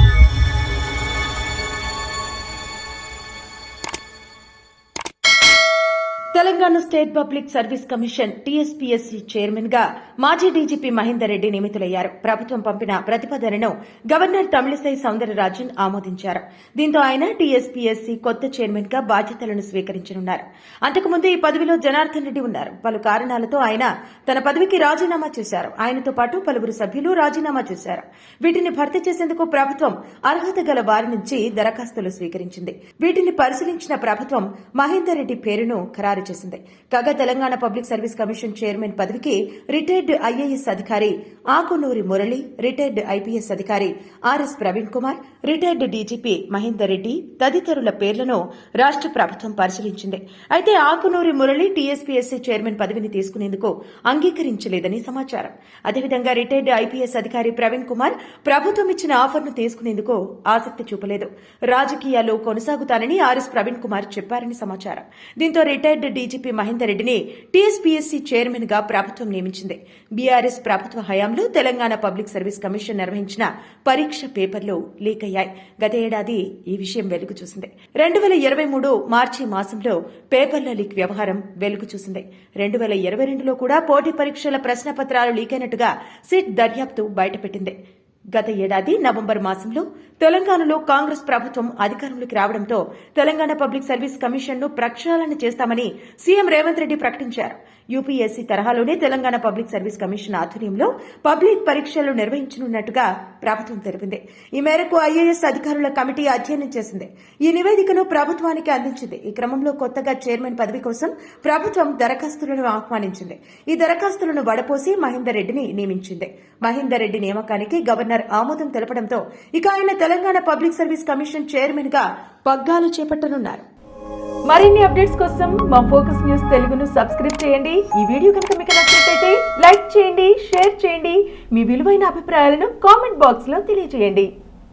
you Telangana state public service commission TSPSC చైర్మన్గా మాజీ DGP Mahender Reddy నియమితులయ్యారు. ప్రభుత్వం పంపిన ప్రతిపాదనను గవర్నర్ తమిళిసై సౌందరరాజన్ ఆమోదించారు. దీంతో ఆయన టీఎస్పీఎస్సీ కొత్త చైర్మన్గా బాధ్యతలను స్వీకరించనున్నారు. అంతకుముందు ఈ పదవిలో జనార్దన్ రెడ్డి ఉన్నారు. పలు కారణాలతో ఆయన తన పదవికి రాజీనామా చేశారు. ఆయనతో పాటు పలువురు సభ్యులు రాజీనామా చేశారు. వీటిని భర్తీ చేసేందుకు ప్రభుత్వం అర్హత గల వారి నుంచి దరఖాస్తులు స్వీకరించింది. వీటిని పరిశీలించిన ప్రభుత్వం మహేందర్ రెడ్డి పేరును ఖరారు చేసింది. కాగా Telangana public service commission chairman పదవికి రిటైర్డ్ ఐఏఎస్ అధికారి ఆకునూరి మురళి రిటైర్డ్ ఐపీఎస్ అధికారి RS Praveen Kumar retired DGP Mahender Reddy తదితరుల పేర్లను రాష్ట ప్రభుత్వం పరిశీలించింది. అయితే ఆకునూరి మురళి టీఎస్పీఎస్సీ చైర్మన్ పదవిని తీసుకునేందుకు అంగీకరించలేదని సమాచారం. అదేవిధంగా రిటైర్డ్ ఐపీఎస్ అధికారి ప్రవీణ్ కుమార్ ప్రభుత్వం ఇచ్చిన ఆఫర్ను తీసుకునేందుకు ఆసక్తి చూపలేదు. రాజకీయాల్లో కొనసాగుతానని ఆర్ఎస్ ప్రవీణ్ కుమార్ చెప్పారని సమాచారం. దీంతో రిటైర్డ్ డీజీపీ మహేందర్ రెడ్డిని టీఎస్పీఎస్సీ చైర్మన్గా ప్రభుత్వం నియమించింది. బీఆర్ఎస్ ప్రభుత్వ హయాంలో తెలంగాణ పబ్లిక్ సర్వీస్ కమిషన్ నిర్వహించిన పరీక్ష పేపర్లు లీక్ అయ్యాయి. గత ఏడాది ఈ విషయం వెలుగు చూసింది. రెండు వేల ఇరవై మూడు మార్చి మాసంలో పేపర్ల లీక్ వ్యవహారం వెలుగు చూసింది. రెండు వేల ఇరవై రెండులో కూడా పోటీ పరీక్షల ప్రశ్నపత్రాలు లీక్ అయినట్టుగా సిట్ దర్యాప్తు బయటపెట్టింది. గత ఏడాది నవంబర్ మాసంలో తెలంగాణలో కాంగ్రెస్ ప్రభుత్వం అధికారంలోకి రావడంతో తెలంగాణ పబ్లిక్ సర్వీస్ కమిషన్ను ప్రక్షాళన చేస్తామని సీఎం రేవంత్ రెడ్డి ప్రకటించారు. యూపీఎస్సీ తరహాలోనే తెలంగాణ పబ్లిక్ సర్వీస్ కమిషన్ ఆధ్వర్యంలో పబ్లిక్ పరీక్షలు నిర్వహించనున్నట్టుగా ప్రభుత్వం తెలిపింది. ఈ మేరకు ఐఏఎస్ అధికారుల కమిటీ అధ్యయనం చేసింది. ఈ నివేదికను ప్రభుత్వానికి అందించింది. ఈ క్రమంలో కొత్తగా చైర్మన్ పదవి కోసం ప్రభుత్వం దరఖాస్తులను ఆహ్వానించింది. ఈ దరఖాస్తులను వడపోసి మహేందర్ రెడ్డిని నియమించింది. మహేందర్ రెడ్డి నియామకానికి గవర్నర్ ఆమోదం తెలపడంతో ఇక ఆయన తెలంగాణ పబ్లిక్ సర్వీస్ కమిషన్ చైర్మన్గా పగ్గాలు చేపట్టనున్నారు. మరిన్ని అప్డేట్స్ కోసం మా ఫోకస్ న్యూస్ తెలుగును సబ్స్క్రైబ్ చేయండి. ఈ వీడియో కనుక మీకు నచ్చినట్లయితే లైక్ చేయండి షేర్ చేయండి. మీ విలువైన అభిప్రాయాలను కామెంట్ బాక్స్లో తెలియజేయండి.